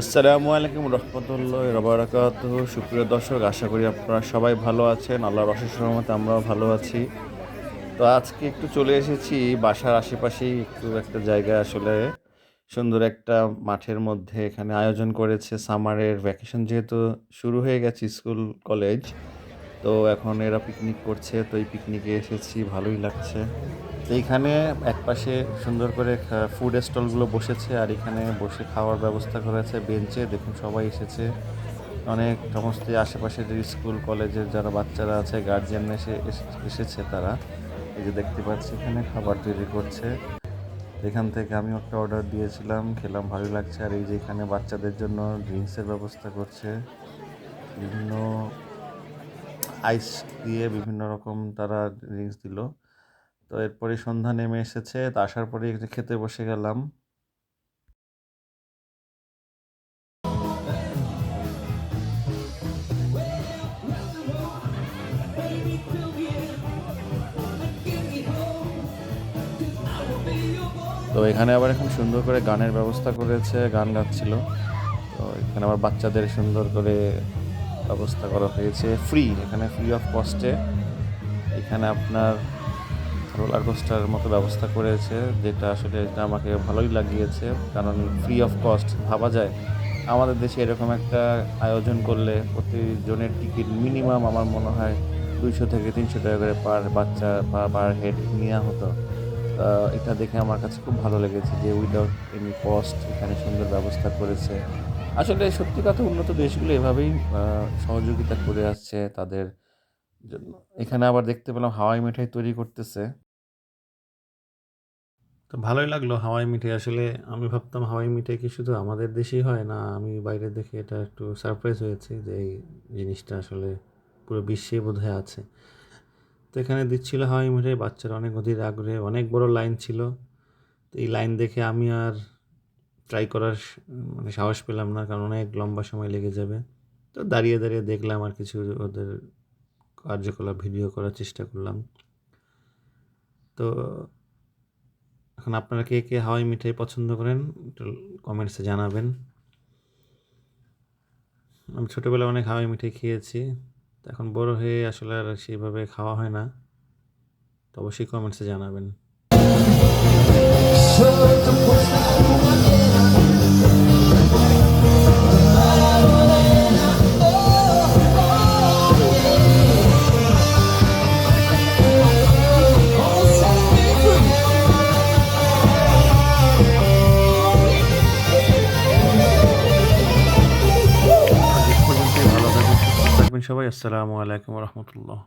আসসালামু আলাইকুম রহমতুল্লাহ রবরাকাত সুপ্রিয় দর্শক, আশা করি আপনারা সবাই ভালো আছেন। আল্লাহর অশেষ রহমতে আমরাও ভালো আছি। তো আজকে একটু চলে এসেছি বাসার আশেপাশেই, একটু একটা জায়গায় আসলে সুন্দর একটা মাঠের মধ্যে এখানে আয়োজন করেছে সামারের ভ্যাকেশন। যেহেতু শুরু হয়ে গেছে স্কুল, কলেজ, তো এখন এরা পিকনিক করছে। তো এই পিকনিকে এসেছি, ভালোই লাগছে। এইখানে একপাশে সুন্দর করে ফুড স্টলগুলো বসেছে আর এখানে বসে খাওয়ার ব্যবস্থা করেছে বেঞ্চে দেখুন, সবাই এসেছে। অনেক সমস্ত আশেপাশের স্কুল কলেজের যারা বাচ্চারা আছে গার্জিয়ান এস- এসেছে তারা। এই যে দেখতে পাচ্ছি এখানে খাবার তৈরি করছে। এখান থেকে আমি একটা অর্ডার দিয়েছিলাম, খেলাম, ভালো লাগছে। আর এই যে এখানে বাচ্চাদের জন্য ড্রিঙ্কসের ব্যবস্থা করছে। বিভিন্ন আইস দিয়ে বিভিন্ন রকম তারা ড্রিঙ্কস দিল। তো এরপরে সন্ধ্যা নেমে এসেছে, তো আসার পরে খেতে বসে গেলাম। তো এখানে আবার এখন সুন্দর করে গানের ব্যবস্থা করেছে, গান গাচ্ছিল। তো এখানে আবার বাচ্চাদের সুন্দর করে ব্যবস্থা করা হয়েছে ফ্রি এখানে ফ্রি অফ কস্টে এখানে আপনার রোলার কোস্টার মতো ব্যবস্থা করেছে, যেটা আসলে এটা আমাকে ভালোই লাগিয়েছে। কারণ ফ্রি অফ কস্ট ভাবা যায়। আমাদের দেশে এরকম একটা আয়োজন করলে প্রতিজনের টিকিট মিনিমাম আমার মনে হয় দুইশো থেকে তিনশো টাকা করে পার বাচ্চা বা পার হেড নেওয়া হতো। এটা দেখে আমার কাছে খুব ভালো লেগেছে যে উইদাউট এনি কস্ট এখানে সুন্দর ব্যবস্থা করেছে। আসলে সত্যি কথা উন্নত দেশগুলো এভাবেই সহযোগিতা করে আসছে তাদের জন্য। এখানে আবার দেখতে পেলাম হাওয়াই মিঠাই তৈরি করতেছে। তো ভালোই লাগল হাওয়াই মিঠাই আসলে আমি ভাবতাম হাওয়াই মিঠাই কি শুধু আমাদের দেশেই হয় না, আমি বাইরে দেখে এটা একটু সারপ্রাইজ হয়েছি যে এই জিনিসটা আসলে পুরো বিশ্বে বোধহয় আছে। তো এখানে দিচ্ছিল হাওয়াই মিঠাই বাচ্চারা অনেক অধীর আগ্রহে অনেক বড় লাইন ছিল। তো এই লাইন দেখে আমি আর ট্রাই করার মানে সাহস পেলাম না, কারণ অনেক লম্বা সময় লেগে যাবে। তো দাঁড়িয়ে দাঁড়িয়ে দেখলাম আর কিছু ওদের কার্যকলাপ ভিডিও করার চেষ্টা করলাম। তো এখন আপনারা কে কে হাওয়াই মিঠাই পছন্দ করেন, একটু কমেন্টসে জানাবেন। আমি ছোটোবেলা অনেক হাওয়াই মিঠাই খেয়েছি এখন বড় হয়ে আসলে আর সেইভাবে খাওয়া হয় না, তো অবশ্যই কমেন্টসে জানাবেন। সবাই আসসালামু আলাইকুম রহমতুল্লাহ